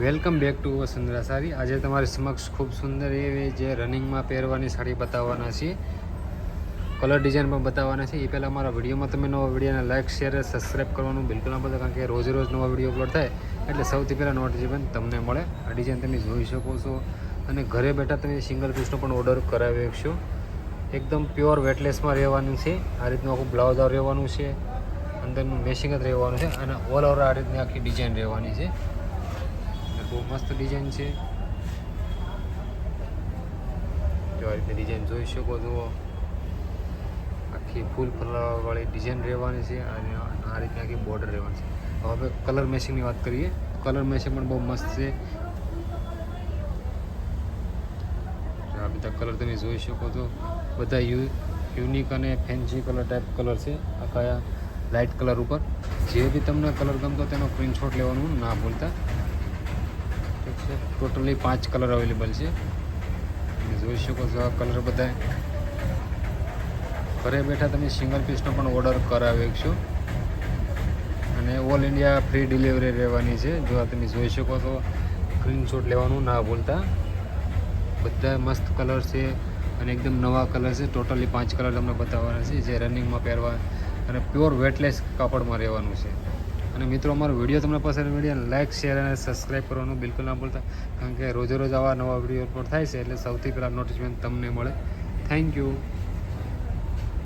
Welcome back to Vasundhara sari આજે તમારી સમક્ષ ખૂબ સુંદર એવી જે રનિંગમાં પહેરવાની સાડી બતાવવાના છીએ. કલર ડિઝાઇન પણ બતાવવાના છે એ પહેલાં મારા વિડીયોમાં તમે નવા વિડીયોને લાઇક શેર સબસ્ક્રાઈબ કરવાનું બિલકુલ ના બધા કારણ કે રોજ રોજ નવા વીડિયો અપલોડ થાય. એટલે સૌથી પહેલાં નોટિફિકેશન તમને મળે. આ ડિઝાઇન તમે જોઈ શકો છો. અને ઘરે બેઠા તમે સિંગલ પીસનો પણ ઓર્ડર કરાવી શકશો એકદમ પ્યોર વેટલેસમાં રહેવાનું છે. આ રીતનું આખું બ્લાઉઝ રહેવાનું છે. અંદરનું મેશિંગ જ રહેવાનું છે. અને ઓલ ઓવર આ રીતની આખી ડિઝાઇન રહેવાની છે. બહુ મસ્ત ડિઝાઇન છે. જો આ ડિઝાઇન જોઈ શકો છો. આખી ફૂલ ફલાવાળી ડિઝાઇન રહેવાની છે અને આ રીતે આખી બોર્ડર રહેવાની છે. હવે કલર મેચિંગની વાત કરીએ. કલર મેચિંગ પણ બહુ મસ્ત છે. આ બધા કલર તમે જોઈ શકો છો. બધા યુ યુનિક અને ફેન્સી કલર ટાઈપ કલર છે. આખા લાઇટ કલર ઉપર. જે બી તમને કલર ગમતો તેનો સ્ક્રીનશોટ લેવાનું ના ભૂલતા. ઠીક છે. ટોટલી પાંચ કલર અવેલેબલ છે. તમે જોઈ શકો છો આ કલર બધા ઘરે બેઠા તમે સિંગલ પીસનો પણ ઓર્ડર કરાવી શકશો. અને ઓલ ઇન્ડિયા ફ્રી ડિલિવરી રહેવાની છે. જો આ તમે જોઈ શકો છો સ્ક્રીનશોટ લેવાનું, ના ભૂલતા. બધા મસ્ત કલર છે અને એકદમ નવા કલર છે. ટોટલી પાંચ કલર તમને બતાવવાના છે. જે રનિંગમાં પહેરવા અને પ્યોર વેટલેસ કાપડમાં રહેવાનું છે. અને મિત્રો, અમારો વીડિયો તમને પસંદ મીડિયા લાઇક શેર અને સબસ્ક્રાઈબ કરવાનું બિલકુલ ના ભૂલતા. કારણ કે રોજે રોજ આવા નવા વીડિયો અપલોડ થાય છે એટલે સૌથી પહેલાં નોટિફિકેશન તમને મળે. Thank you